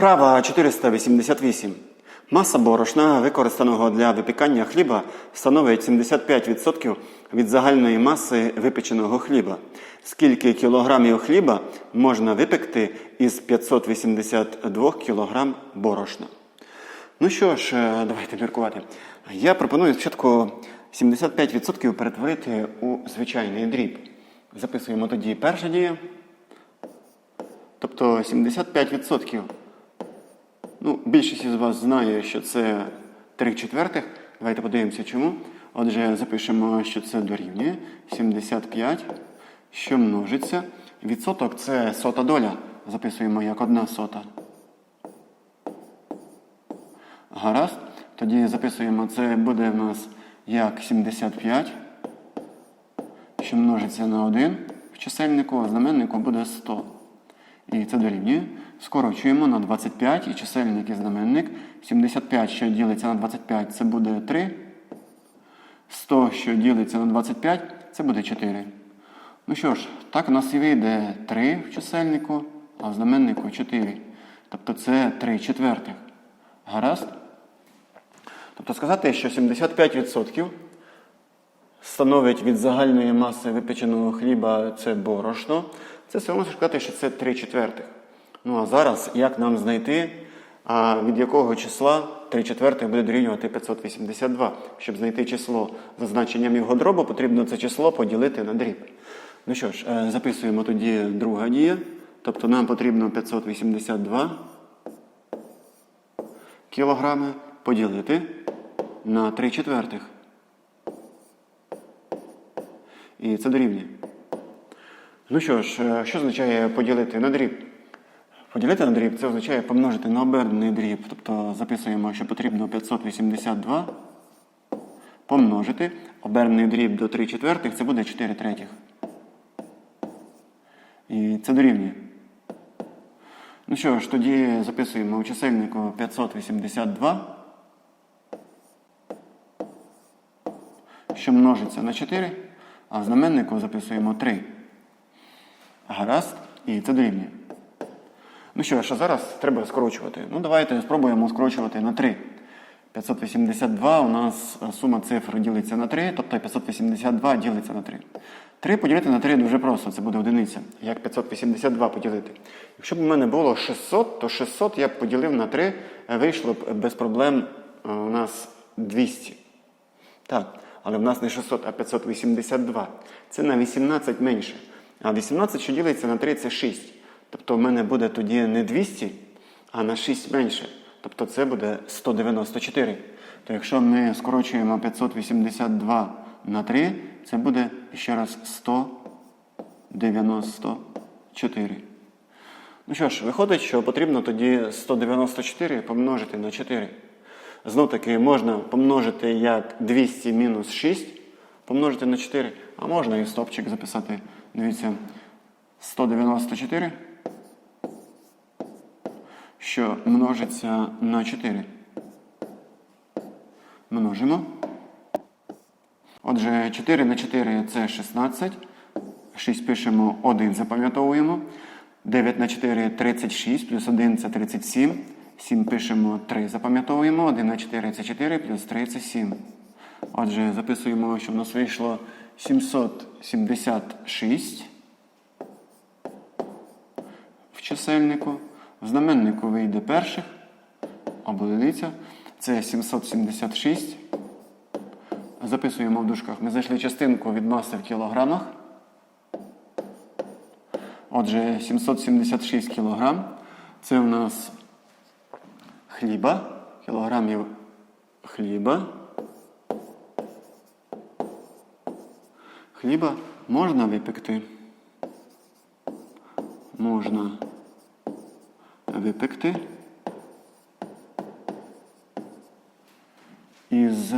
Вправа 488. Маса борошна, використаного для випікання хліба, становить 75% від загальної маси випеченого хліба. Скільки кілограмів хліба можна випекти із 582 кілограм борошна? Ну що ж, е, давайте міркувати. Я пропоную спочатку 75% перетворити у звичайний дріб. Записуємо тоді перша дія. Тобто 75%. Ну, більшість із вас знає, що це 3 четвертих. Давайте подивимося, чому. Отже, запишемо, що це дорівнює 75, що множиться. Відсоток це сота доля. Записуємо як одна сота. Гаразд. Тоді записуємо, це буде в нас як 75, що множиться на 1 в чисельнику, а знаменнику буде 100. І це дорівнює. Скорочуємо на 25 і чисельник і знаменник. 75, що ділиться на 25, це буде 3. 100, що ділиться на 25, це буде 4. Ну що ж, так у нас і вийде 3 в чисельнику, а в знаменнику 4. Тобто це 3 четвертих. Гаразд? Тобто сказати, що 75% становить від загальної маси випеченого хліба це борошно, це все одно сказати, що це 3 четвертих. Ну а зараз як нам знайти, від якого числа 3 четвертих буде дорівнювати 582? Щоб знайти число за значенням його дробу, потрібно це число поділити на дріб. Ну що ж, е, записуємо тоді друга дія. Тобто нам потрібно 582 кілограми поділити на 3 четвертих. І це дорівнює. Ну що ж, е, що означає поділити на дріб? Поділити на дріб це означає помножити на обернений дріб. Тобто записуємо, що потрібно 582 помножити. Обернений дріб до 3 четвертих це буде 4 третіх. І це дорівнює. Ну що ж, тоді записуємо у чисельнику 582, що множиться на 4, а в знаменнику записуємо 3. Гаразд, і це дорівнює. Ну що а зараз треба скорочувати. Ну, давайте спробуємо скорочувати на 3. 582 у нас сума цифр ділиться на 3, тобто 582 ділиться на 3. 3 поділити на 3 дуже просто, це буде одиниця. Як 582 поділити? Якщо б у мене було 600, то 600 я б поділив на 3, вийшло б без проблем е, у нас 200. Так, але в нас не 600, а 582. Це на 18 менше. А 18, що ділиться на 3, це 6. Тобто в мене буде тоді не 200, а на 6 менше. Тобто це буде 194. То якщо ми скорочуємо 582 на 3, це буде ще раз 194. Ну що ж, виходить, що потрібно тоді 194 помножити на 4. Знов таки можна помножити як 200 мінус 6, помножити на 4, а можна і стопчик записати. Дивіться, 194, що множиться на 4. Множимо. Отже, 4 на 4 це 16. 6 пишемо 1, запам'ятовуємо. 9 на 4 36, плюс 1 це 37. 7 пишемо 3, запам'ятовуємо. 1 на 4 це 4, плюс 3 це 7. Отже, записуємо, що в нас вийшло 776 в чисельнику. В знаменнику вийде перших, або. Це 776. Записуємо в дужках. Ми знайшли частинку від маси в кілограмах. Отже, 776 кілограм. Це в нас хліба, кілограмів хліба. Хліба можна випекти. Можна випекти із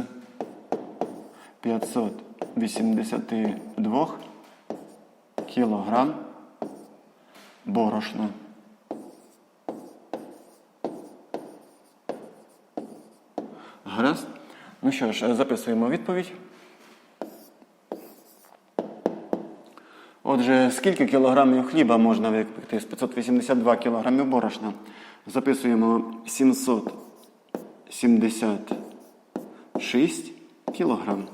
582 кілограм борошна. Гаразд. Ну що ж, записуємо відповідь. Отже, скільки кілограмів хліба можна випекти з 582 кілограмів борошна? Записуємо 776 кілограм.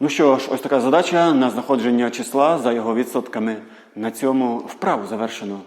Ну що ж, ось така задача на знаходження числа за його відсотками. На цьому вправу завершено.